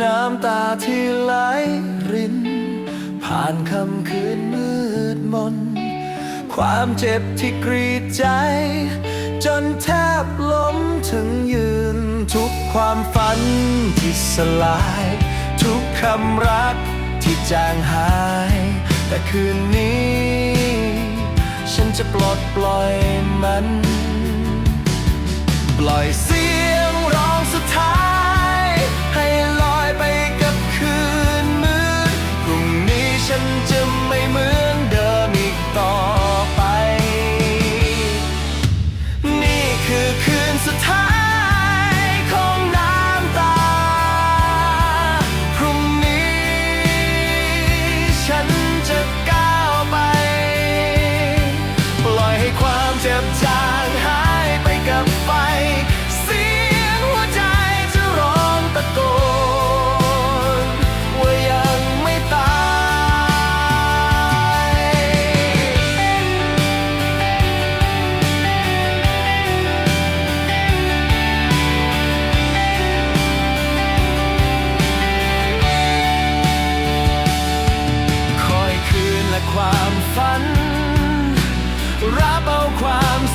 น้ำตาที่ไหลริน ผ่านคำคืนมืดมน ความเจ็บที่กรีดใจ จนแทบล้มถึงยืน ทุกความฝันที่สลาย ทุกคำรักที่จางหาย แต่คืนนี้ ฉันจะปลดปล่อยมัน ปล่อยเสีย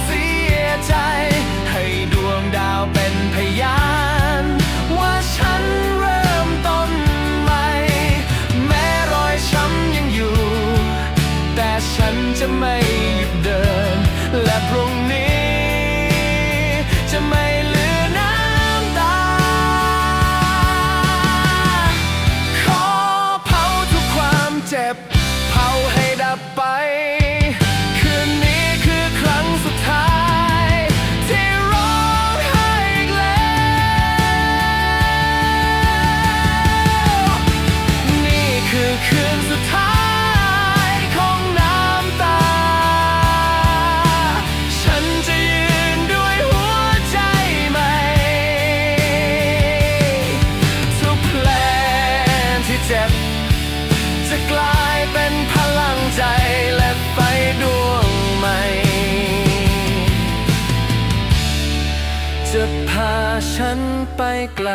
เสียใจ ให้ดวงดาวเป็นพยาน ว่าฉันเริ่มต้นใหม่ แม้รอยช้ำยังอยู่ แต่ฉันจะไม่หยุดเดิน และพรุ่ง จะพาฉันไปไกล